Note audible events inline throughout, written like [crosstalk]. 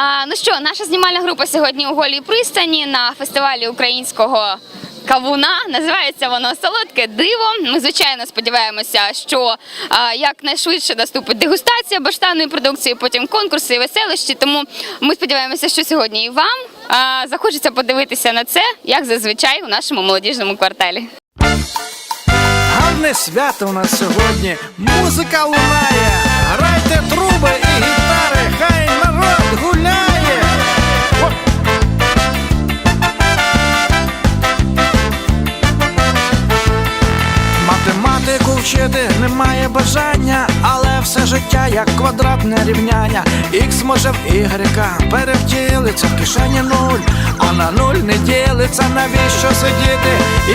А, ну що, наша знімальна група сьогодні у голій пристані на фестивалі українського. Кавуна називається воно солодке диво. Ми звичайно сподіваємося, що а, якнайшвидше наступить дегустація баштанної продукції, потім конкурси і веселищі. Тому ми сподіваємося, що сьогодні і вам а, захочеться подивитися на це, як зазвичай у нашому молодіжному кварталі. Гарне свято у нас сьогодні. Музика лунає. Грайте труби і гітари, хай народ. Математику вчити немає бажання, але все життя як квадратне рівняння. Х може в Y перевтілиться в кишені нуль, а на нуль не ділиться, навіщо сидіти і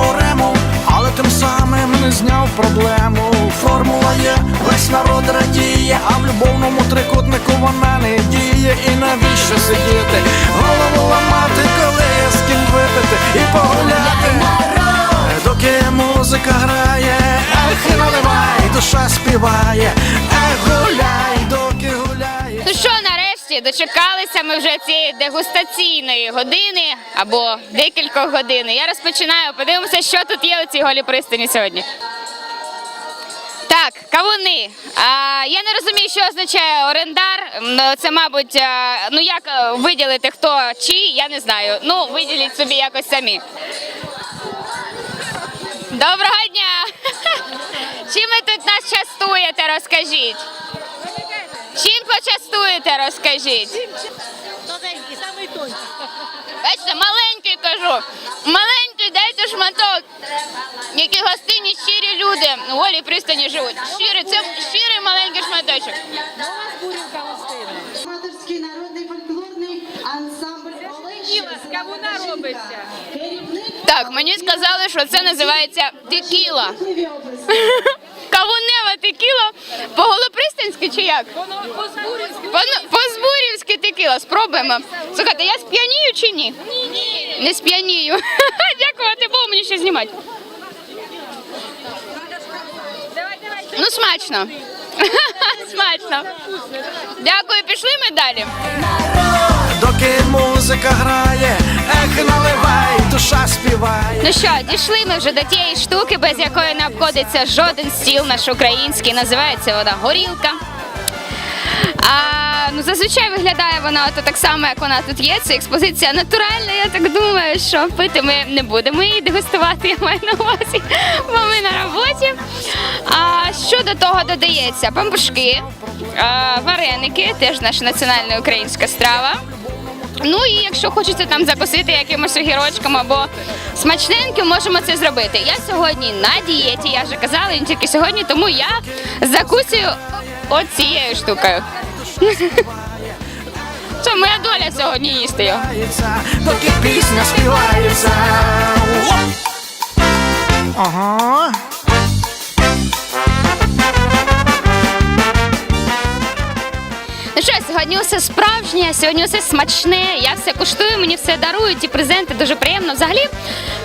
теорему, але тим самим не зняв проблему. Формула є, весь народ радіє, а в любовному трикутнику вона не діє. І навіщо сидіти? Голову ламати, коли є з ким випити і погуляти. Доки музика грає, ех наливай, душа співає, дочекалися ми вже цієї дегустаційної години або декількох годин. Я розпочинаю. Подивимося, що тут є у цій голій пристані сьогодні. Так, кавуни. А, я не розумію, що означає орендар. Це, мабуть, ну як е, виділити хто чий, я не знаю. Ну, виділіть собі якось самі. Доброго дня! [laughs] Чим ви тут нас частуєте, розкажіть? Чим почастуєте, розкажіть? Тоненький, самий тонкий. Бачите, маленький кажу. Маленький, дайте шматок. Які гостинні, щирі люди у голій пристані живуть. Щирий, це щирий маленький шматочок. Нова збурівка гостина. Аматорський народний фольклорний ансамбль з кавуна робиться. Так, мені сказали, що це називається текіла. [laughs] Кавунева текіла. По голопристанськи чи як? По-збурівськи текіла. Спробуємо. Слухайте, я сп'янію чи ні? Ні. Не сп'янію. [laughs] Дякувати Богу, мені ще знімати. Ну, смачно. [laughs] Смачно. Дякую, пішли ми далі. Доки музика грає, ех наливай, душа співає. Ну що, дійшли ми вже до тієї штуки, без якої не обходиться жоден стіл наш український. Називається вона горілка. А, ну, зазвичай виглядає вона ото так само, як вона тут є. Це експозиція натуральна. Я так думаю, що пити ми не будемо її дегустувати, я маю на увазі, бо ми на роботі. А що до того додається? Пампушки, а, вареники, теж наша національна українська страва. Ну і якщо хочеться там закусити якимось огірочком або смачненьким, можемо це зробити. Я сьогодні на дієті, я вже казала, не тільки сьогодні, тому я закусую от цією штукою. [laughs] Це моя доля сьогодні їсти його. Ага. Ну що, сьогодні усе справжнє, сьогодні усе смачне. Я все куштую, мені все дарують і презенти дуже приємно. Взагалі,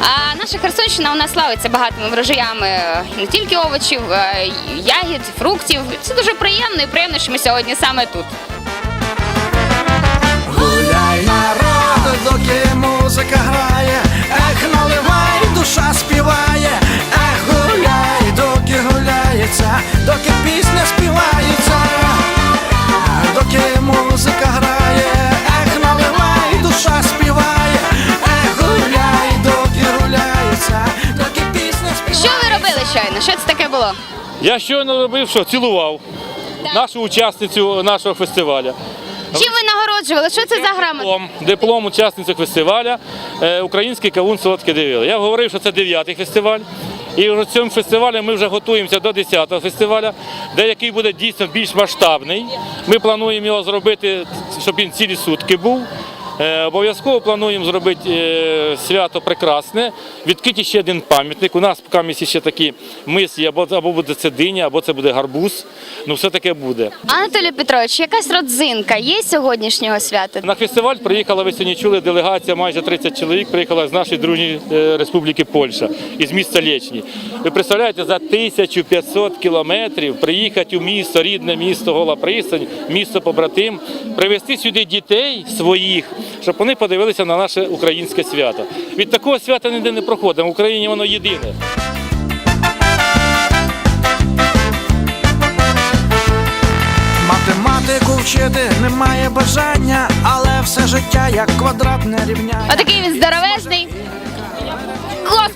а, наша Херсонщина у нас славиться багатими врожаями е, не тільки овочів, а ягід, фруктів. Це дуже приємно і приємно, що ми сьогодні саме тут. Гуляй, народ, доки музика грає, ех наливай, душа співає, ех гуляй, щойно? Що це таке було? Я щойно робив, що цілував нашу учасницю нашого фестивалю. Чим ви нагороджували? Що це за грамота? Диплом, диплом учасниці фестиваля е, Український кавун солодке дивили. Я говорив, що це дев'ятий фестиваль. І в цьому фестивалі ми вже готуємося до 10-го фестивалю, де який буде дійсно більш масштабний. Ми плануємо його зробити, щоб він цілі сутки був. Е, Обов'язково плануємо зробити е, свято прекрасне, відкрити ще один пам'ятник. У нас камісі ще такі або, або буде це диня, або це буде гарбуз. Ну все таке буде. Анатолій Петрович, якась родзинка є сьогоднішнього свята? На фестиваль приїхала, ви сьогодні чули, делегація, майже 30 чоловік приїхала з нашої дружньої е, республіки Польща, із міста Лєчні. Ви представляєте, за 1500 кілометрів приїхати у місто, рідне місто Гола Пристань, місто побратим, привезти сюди дітей своїх, щоб вони подивилися на наше українське свято. Від такого свята ніде не проходимо. В Україні воно єдине. Математику вчити немає бажання, але все життя як квадратне рівняння. Отакий він здоровезний.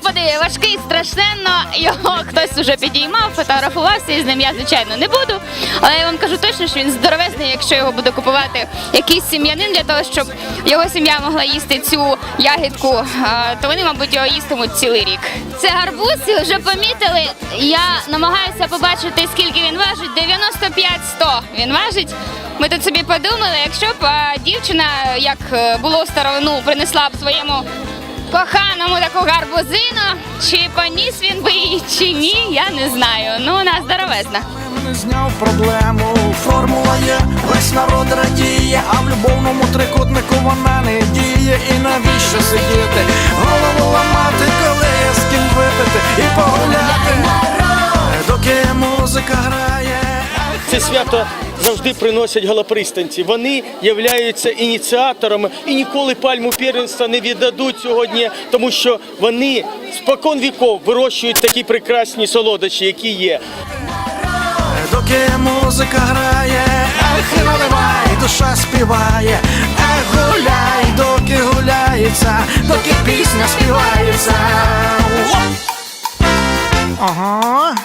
Господи, важкий страшенно. Його хтось уже підіймав, фотографувався і з ним я, звичайно, не буду. Але я вам кажу точно, що він здоровезний, якщо його буде купувати якийсь сім'янин для того, щоб його сім'я могла їсти цю ягідку, то вони, мабуть, його їстимуть цілий рік. Це гарбуз, і вже помітили. Я намагаюся побачити, скільки він важить. 95-100 він важить. Ми тут собі подумали, якщо б дівчина, як е, було в принесла б своєму коханому таку гарбузину, чи поніс він би її, чи ні, я не знаю. Ну, вона здоровезна. Не зняв проблему, формула є, весь народ радіє, а в любовному трикутнику вона не діє. І навіщо сидіти? Голову ламати, коли є з ким випити і погуляти, доки музика грає. Це свято завжди приносять галапристанці. Вони являються ініціаторами і ніколи пальму первенства не віддадуть сьогодні, тому що вони спокон віков вирощують такі прекрасні солодощі, які є. Доки музика грає, ех, наливай, душа співає, ех, гуляй, доки гуляється, доки пісня співається. Ага.